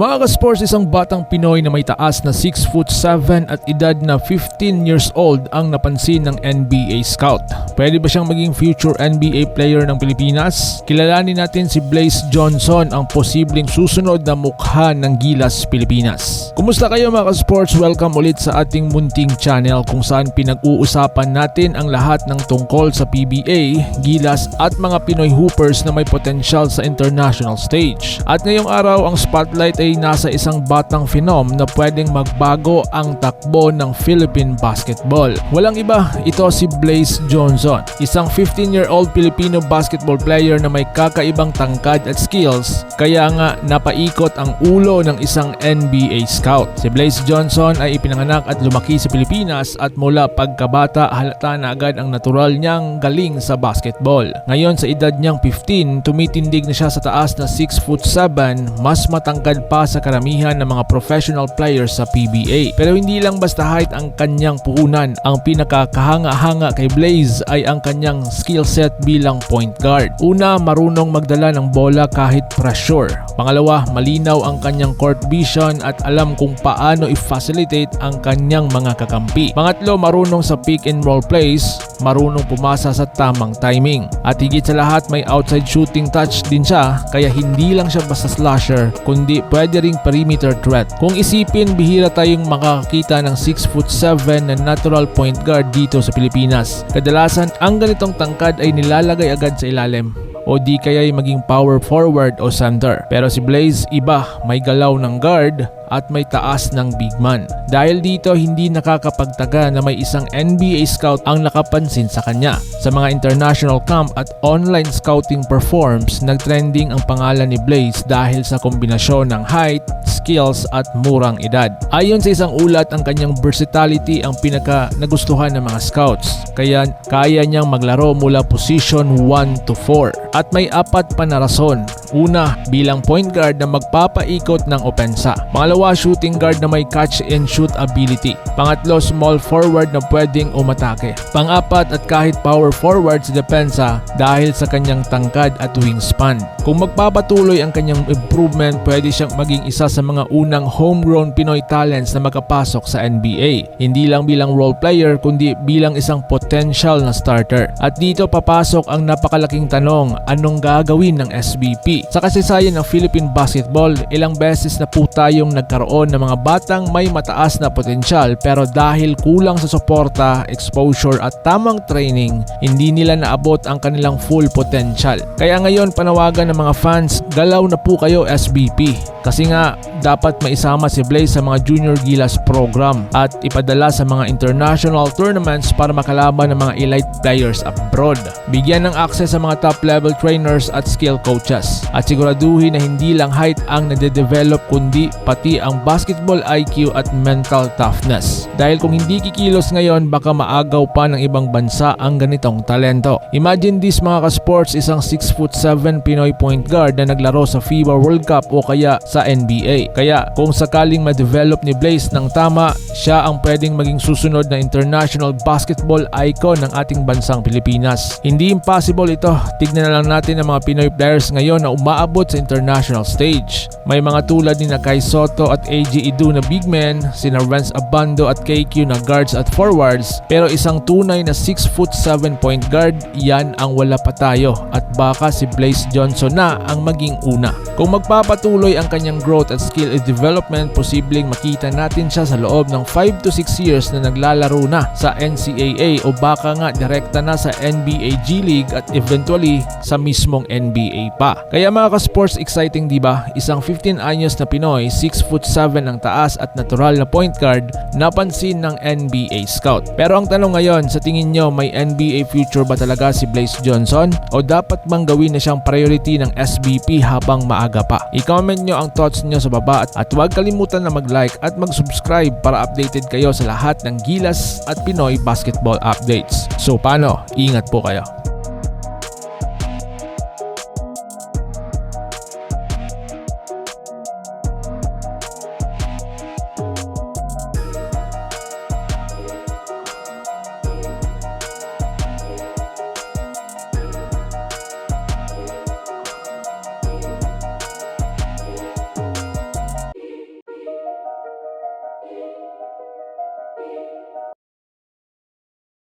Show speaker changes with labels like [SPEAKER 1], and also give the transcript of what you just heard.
[SPEAKER 1] Mga ka-sports, isang batang Pinoy na may taas na 6 foot 7 at edad na 15 years old ang napansin ng NBA scout. Pwede ba siyang maging future NBA player ng Pilipinas? Kilalanin natin si Blaze Johnson, ang posibleng susunod na mukha ng Gilas Pilipinas. Kumusta kayo mga ka-sports? Welcome ulit sa ating munting channel kung saan pinag-uusapan natin ang lahat ng tungkol sa PBA, Gilas at mga Pinoy hoopers na may potential sa international stage. At ngayong araw, ang spotlight ay nasa isang batang phenom na pwedeng magbago ang takbo ng Philippine basketball. Walang iba, ito si Blaze Johnson, isang 15-year-old Filipino basketball player na may kakaibang tangkad at skills, kaya nga napaikot ang ulo ng isang NBA scout. Si Blaze Johnson ay ipinanganak at lumaki sa Pilipinas at mula pagkabata halata na agad ang natural niyang galing sa basketball. Ngayon sa edad niyang 15, tumitindig na siya sa taas na 6 foot 7, mas matangkad pa sa karamihan ng mga professional players sa PBA. Pero hindi lang basta height ang kanyang puhunan. Ang pinakakahanga-hanga kay Blaze ay ang kanyang skill set bilang point guard. Una, marunong magdala ng bola kahit pressure. Pangalawa, malinaw ang kanyang court vision at alam kung paano i-facilitate ang kanyang mga kakampi. Pangatlo, marunong sa pick and roll plays, marunong pumasa sa tamang timing. At higit sa lahat, may outside shooting touch din siya, kaya hindi lang siya basta slasher, kundi pwede ring perimeter threat. Kung isipin, bihira tayong makakita ng 6 foot 7 na natural point guard dito sa Pilipinas. Kadalasan, ang ganitong tangkad ay nilalagay agad sa ilalim o di kaya ay maging power forward o center. Pero si Blaze iba, may galaw ng guard at may taas ng big man. Dahil dito hindi nakakapagtaga na may isang NBA scout ang nakapansin sa kanya. Sa mga international camp at online scouting performs, nagtrending ang pangalan ni Blaze dahil sa kombinasyon ng height, skills at murang edad. Ayon sa isang ulat, ang kanyang versatility ang pinaka nagustuhan ng mga scouts. Kaya kaya niyang maglaro mula position 1 to 4. At may apat pa na rason. Una, bilang point guard na magpapaikot ng opensa. Pangalawa, shooting guard na may catch and shoot ability. Pangatlo, small forward na pwedeng umatake. Pangapat at kahit power forward sa depensa dahil sa kanyang tangkad at wingspan. Kung magpapatuloy ang kanyang improvement, pwede siyang maging isa sa mga unang homegrown Pinoy talents na makapasok sa NBA. Hindi lang bilang role player kundi bilang isang potential na starter. At dito papasok ang napakalaking tanong, anong gagawin ng SBP? Sa kasaysayan ng Philippine basketball, ilang beses na po tayong nagkaroon ng mga batang may mataas na potensyal pero dahil kulang sa suporta, exposure at tamang training, hindi nila naabot ang kanilang full potential. Kaya ngayon panawagan ng mga fans, galaw na po kayo SBP. Kasi nga, dapat maisama si Blaze sa mga Junior Gilas program at ipadala sa mga international tournaments para makalaban ng mga elite players abroad. Bigyan ng access sa mga top level trainers at skill coaches at siguraduhin na hindi lang height ang nade-develop kundi pati ang basketball IQ at mental toughness. Dahil kung hindi kikilos ngayon baka maagaw pa ng ibang bansa ang ganitong talento. Imagine this mga ka-sports isang 6 foot 7 Pinoy point guard na naglaro sa FIBA World Cup o kaya sa NBA. Kaya kung sakaling ma-develop ni Blaze ng tama, siya ang pwedeng maging susunod na international basketball icon ng ating bansang Pilipinas. Hindi impossible ito. Tignan na lang natin ang mga Pinoy players ngayon na umaabot sa international stage. May mga tulad ni Kai Soto at AJ Idu na big men, sina Renz Abando at KQ na guards at forwards, pero isang tunay na 6 foot 7 point guard, yan ang wala pa tayo at baka si Blaze Johnson na ang maging una. Kung magpapatuloy ang kanyang growth at skill and development, posibleng makita natin siya sa loob ng 5 to 6 years na naglalaro na sa NCAA o baka nga direkta na sa NBA G League at eventually sa mismong NBA pa. Mga ka-sports exciting di ba? Isang 15 anyos na Pinoy, 6 foot 7 ang taas at natural na point guard, napansin ng NBA scout. Pero ang tanong ngayon, sa tingin nyo may NBA future ba talaga si Blaze Johnson? O dapat bang gawin na siyang priority ng SBP habang maaga pa? I-comment nyo ang thoughts nyo sa baba at, at huwag kalimutan na mag-like at mag-subscribe para updated kayo sa lahat ng Gilas at Pinoy basketball updates. So paano? Ingat po kayo.